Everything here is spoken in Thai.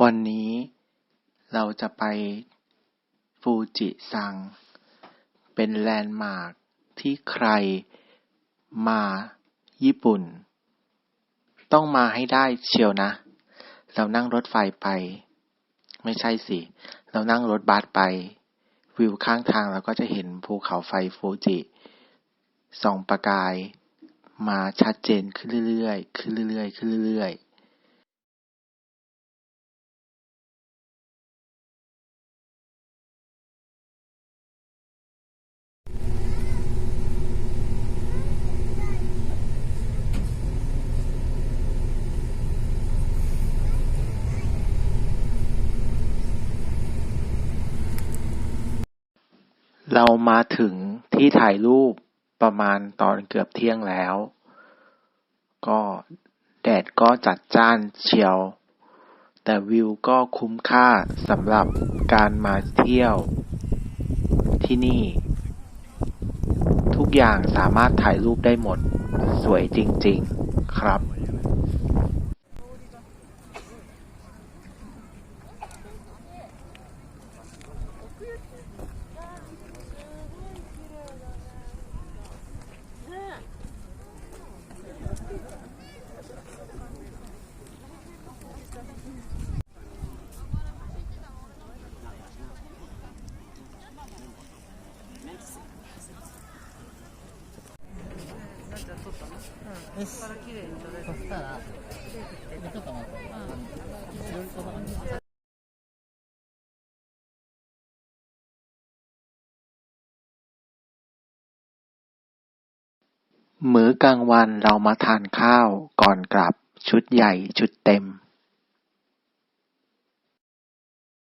วันนี้เราจะไปฟูจิซัง เป็นแลนด์มาร์คที่ใครมาญี่ปุ่น ต้องมาให้ได้เชียวนะ เรานั่งรถไฟไป ไม่ใช่สิ เรานั่งรถบัสไป วิวข้างทางเราก็จะเห็นภูเขาไฟฟูจิส่องประกาย มาชัดเจนขึ้นเรื่อยๆ ขึ้นเรื่อยๆ ขึ้นเรื่อยๆ เรามาถึงที่ถ่ายรูปประมาณตอนเกือบเที่ยงแล้ว ก็แดดก็จัดจ้านเชียว แต่วิวก็คุ้มค่าสำหรับการมาเที่ยวที่นี่ ทุกอย่างสามารถถ่ายรูปได้หมด สวยจริง ๆ ครับ よし。そしたら、ちょっと待って。いろいろと มื้อกลางวันเรามาทานข้าวก่อนกลับชุดใหญ่ชุดเต็ม